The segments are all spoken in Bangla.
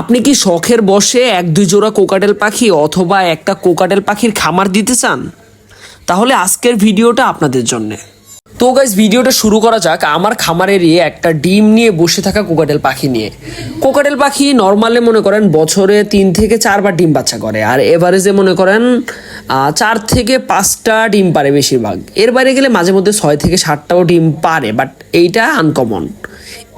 আপনি কি শখের বসে এক, দুই জোড়া কোকাটেল পাখি অথবা একটা কোকাটেল পাখির খামার দিতে চান? তাহলে আজকের ভিডিওটা আপনাদের জন্য। তো গাইজ ভিডিওটা শুরু করা যাক আমার খামারের ইয়ে একটা ডিম নিয়ে বসে থাকা কোকাটেল পাখি নিয়ে। কোকাটেল পাখি নর্মালে মনে করেন বছরে তিন থেকে চারবার ডিম বাচ্চা করে, আর এভারেজে মনে করেন চার থেকে পাঁচটা ডিম পারে বেশিরভাগ। এর বাইরে গেলে মাঝে মধ্যে ছয় থেকে সাতটাও ডিম পারে বাট এইটা আনকমন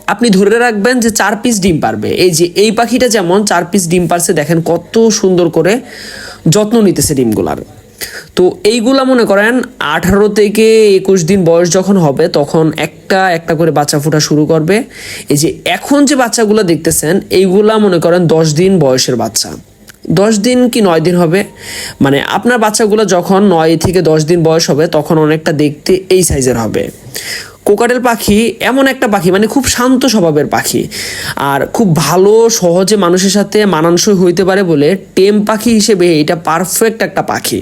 আপনি ধরে রাখবেন যে চার পিস ডিম পারবে। এই যে, এই পাখিটা যেমন চার পিস ডিম পারছে, দেখেন কত সুন্দর করে যত্ন নিতেছে ডিমগুলার। তো এইগুলা মনে করেন আঠারো থেকে একুশ দিন বয়স যখন হবে, তখন একটা একটা করে বাচ্চা ফোটা শুরু করবে। এই যে, এখন যে বাচ্চাগুলো দেখতেছেন, এইগুলা মনে করেন দশ দিন বয়সের বাচ্চা। দশ দিন কি নয় দিন হবে? মানে আপনার বাচ্চাগুলো যখন নয় থেকে দশ দিন বয়স হবে, তখন অনেকটা দেখতে এই সাইজের হবে। কোকাটেল পাখি এমন একটা পাখি মানে খুব শান্ত স্বভাবের পাখি। আর খুব ভালো, সহজে মানুষের সাথে মানানসই হইতে পারে বলে টেম পাখি হিসেবে এটা পারফেক্ট একটা পাখি।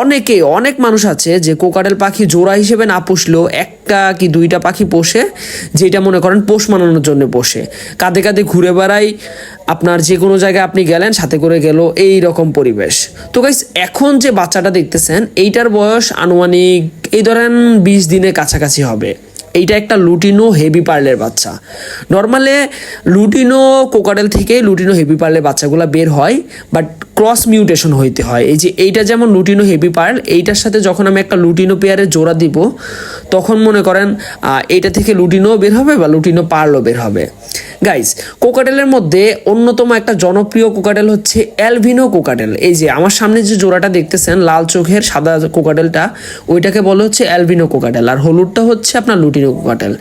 অনেকে, অনেক মানুষ আছে যে কোকাটেল পাখি জোড়া হিসেবে না পুষলেও একটা কি দুইটা পাখি পোষে, যেটা মনে করেন পোষ মানানোর জন্য পোষে। কাঁধে কাঁধে ঘুরে বেড়াই আপনার যে কোনো জায়গায় আপনি গেলেন, সাথে করে গেল এই রকম পরিবেশ। তো গাইস এখন যে বাচ্চাটা দেখতেছেন, এইটার বয়স আনুমানিক এই ধরেন বিশ দিনের কাছাকাছি হবে। এইটা একটা লুটিনো হেভি পার্লের বাচ্চা। নর্মালে লুটিনো কোকাডেল থেকে লুটিনো হেভি পার্লের বাচ্চাগুলো বের হয় বাট ক্রস মিউটেশন হইতে হয়। এই যে এইটা যেমন লুটিনো হেভি পার্ল, এইটার সাথে যখন আমি একটা লুটিনো পেয়ারে জোড়া দিব, তখন মনে করেন এইটা থেকে লুটিনো বের হবে বা লুটিনো পার্লও বের হবে। গাইস কোকাটেলের মধ্যে অন্যতম একটা জনপ্রিয় কোকাটেল হচ্ছে অ্যালভিনো কোকাটেল এই যে, আমার সামনে যে জোড়াটা দেখতেছেন, লাল চোখের সাদা কোকাটেলটা ওইটাকে বলা হচ্ছে অ্যালভিনো কোকাটেল আর হলুদটা হচ্ছে আপনার লুটিনো কোকাটেল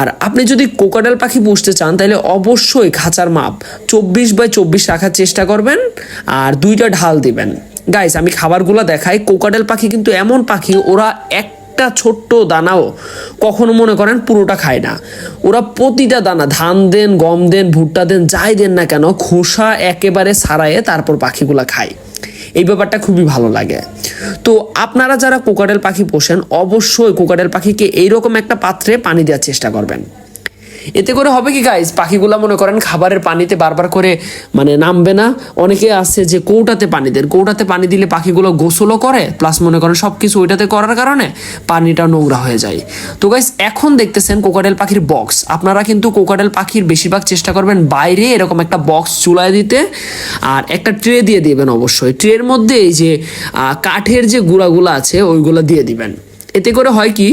আর আপনি যদি কোকাটেল পাখি পুষতে চান, তাহলে অবশ্যই খাঁচার মাপ চব্বিশ বাই চব্বিশ রাখার চেষ্টা করবেন আর দুইটা ঢাল দিবেন। গাইস আমি খাবারগুলো দেখাই। কোকাটেল পাখি কিন্তু এমন পাখি, ওরা এক একটা ছোট্ট দানাও কখনো মনে করেন পুরোটা খায় না। ওরা প্রতিটা দানা, ধান দেন, গম দেন, ভুট্টা দেন, যাই দেন না কেন, খোসা একেবারে সারায়ে তারপর পাখিগুলো খায়। এই ব্যাপারটা খুবই ভালো লাগে। তো আপনারা যারা কোকাটেল পাখি পোষেন, অবশ্যই কোকাটেল পাখিকে এইরকম একটা পাত্রে পানি দেওয়ার চেষ্টা করবেন। এতে করে হবে কি গাইজ পাখিগুলা মনে করেন খাবারের পানিতে বারবার করে মানে নামবে না। অনেকে আছে যে কৌটাতে পানি দেন। কৌটাতে পানি দিলে পাখিগুলো গোসলও করে প্লাস মনে করেন সব কিছু ওইটাতে করার কারণে পানিটা নোংরা হয়ে যায়। তো গাইজ এখন দেখতেছেন কোকাডেল পাখির বক্স আপনারা কিন্তু কোকাডেল পাখির বেশিরভাগ চেষ্টা করবেন বাইরে এরকম একটা বক্স চুলায় দিতে, আর একটা ট্রে দিয়ে দিবেন অবশ্যই। ট্রের মধ্যে এই যে কাঠের যে গুঁড়াগুলো আছে, ওইগুলো দিয়ে দিবেন। এতে করে হয় কি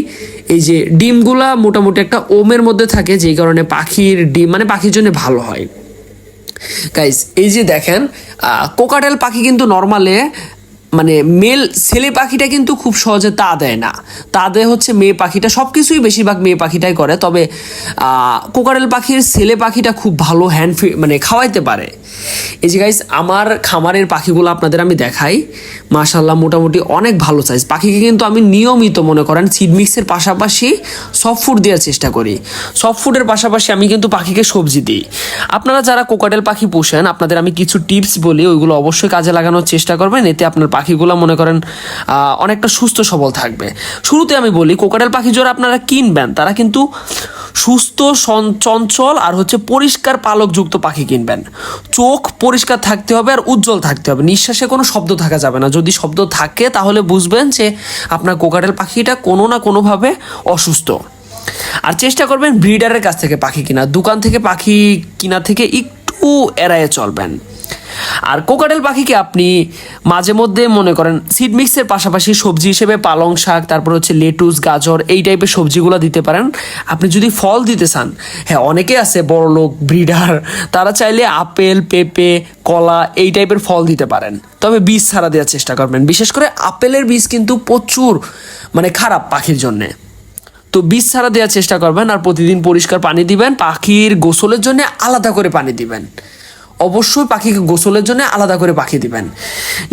এই যে ডিমগুলা মোটামুটি একটা ওমের মধ্যে থাকে, যেই কারণে পাখির ডিম মানে পাখির জন্য ভালো হয়। গাইজ এই যে দেখেন কোকাটেল পাখি কিন্তু নর্মালে মানে মেল ছেলে পাখিটা কিন্তু খুব সহজে তা দেয় না। তা দেয় হচ্ছে মেয়ে পাখিটা সব কিছুই বেশিরভাগ মেয়ে পাখিটাই করে তবে আহ, কোকাটেল পাখির ছেলে পাখিটা খুব ভালো হ্যান্ড মানে খাওয়াইতে পারে। এই যে গাইজ আমার খামারের পাখিগুলো আপনাদের আমি দেখাই। মাশাল্লাহ মোটামুটি অনেক ভালো সাইজ পাখিকে কিন্তু আমি নিয়মিত মনে করেন সিড মিক্সের পাশাপাশি সফট ফুড দেওয়ার চেষ্টা করি। সফট ফুডের পাশাপাশি আমি কিন্তু পাখিকে সবজি দিই। আপনারা যারা কোকাটেল পাখি পোষেন আপনাদের আমি কিছু টিপস বলি ওইগুলো অবশ্যই কাজে লাগানোর চেষ্টা করবেন এতে আপনার পাখিগুলো মনে করেন অনেকটা সুস্থ সবল থাকবে। শুরুতে আমি বলি কোকাটেল পাখি যারা আপনারা কিনবেন, তারা কিন্তু সুস্থ চঞ্চল আর হচ্ছে পরিষ্কার পালকযুক্ত পাখি কিনবেন। চোখ পরিষ্কার থাকতে হবে আর উজ্জ্বল থাকতে হবে। নিঃশ্বাসে কোনো শব্দ থাকা যাবে না। যদি শব্দ থাকে, তাহলে বুঝবেন যে আপনার কোকাটেল পাখিটা কোনো না কোনোভাবে অসুস্থ। আর চেষ্টা করবেন ব্রিডারের কাছ থেকে পাখি কিনা দোকান থেকে পাখি কিনা থেকে একটু এড়ায়ে চলবেন। আর কোকাটেল পাখিকে আপনি মাঝে মধ্যে মনে করেন সিড মিক্সের পাশাপাশি সবজি হিসেবে পালং শাক, তারপর হচ্ছে লেটুস গাজর, এই টাইপের সবজিগুলো দিতে পারেন। আপনি যদি ফল দিতে চান হ্যাঁ অনেকে আছে বড় লোক, ব্রিডার, তারা চাইলে আপেল, পেঁপে, কলা, এই টাইপের ফল দিতে পারেন। তবে বীজ ছাড়া দেওয়ার চেষ্টা করবেন। বিশেষ করে আপেলের বীজ কিন্তু প্রচুর মানে খারাপ পাখির জন্যে। তো বীজ ছাড়া দেওয়ার চেষ্টা করবেন আর প্রতিদিন পরিষ্কার পানি দিবেন, পাখির গোসলের জন্য আলাদা করে পানি দিবেন। অবশ্যই পাখিকে গোসলের জন্য আলাদা করে পাখি দিবেন।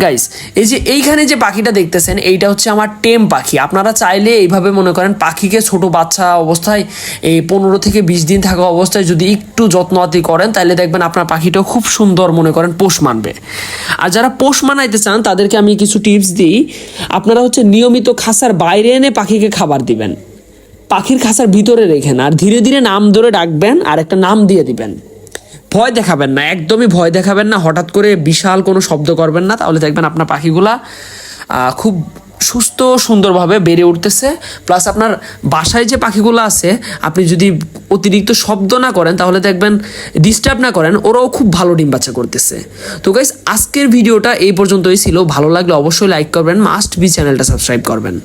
গাইস এই যে এইখানে যে পাখিটা দেখতেছেন, এইটা হচ্ছে আমার টেম পাখি। আপনারা চাইলে এইভাবে মনে করেন, পাখিকে ছোট বাচ্চা অবস্থায়, এই পনেরো থেকে বিশ দিন থাকা অবস্থায় যদি একটু যত্নআতি করেন তাহলে দেখবেন আপনার পাখিটাও খুব সুন্দর মনে করেন পোষ মানবে। আর যারা পোষ মানাইতে চান, তাদেরকে আমি কিছু টিপস দিই। আপনারা হচ্ছে নিয়মিত খাসার বাইরে এনে পাখিকে খাবার দিবেন। পাখির খাসার ভিতরে রেখেন, আর ধীরে ধীরে নাম ধরে ডাকবেন, আর একটা নাম দিয়ে দিবেন। ভয় দেখাবেন না, একদমই ভয় দেখাবেন না, হঠাৎ করে বিশাল কোনো শব্দ করবেন না, তাহলে দেখবেন আপনার পাখিগুলা খুব সুস্থ, সুন্দরভাবে বেড়ে উঠতেছে। প্লাস আপনার বাসায় যে পাখিগুলো আছে, আপনি যদি অতিরিক্ত শব্দ না করেন, তাহলে দেখবেন ডিস্টার্ব না করেন, ওরাও খুব ভালো ডিম বাচ্চা করতেছে। তো গাইস আজকের ভিডিওটা এই পর্যন্তই ছিল। ভালো লাগলে অবশ্যই লাইক করবেন মাস্ট বি চ্যানেলটা সাবস্ক্রাইব করবেন।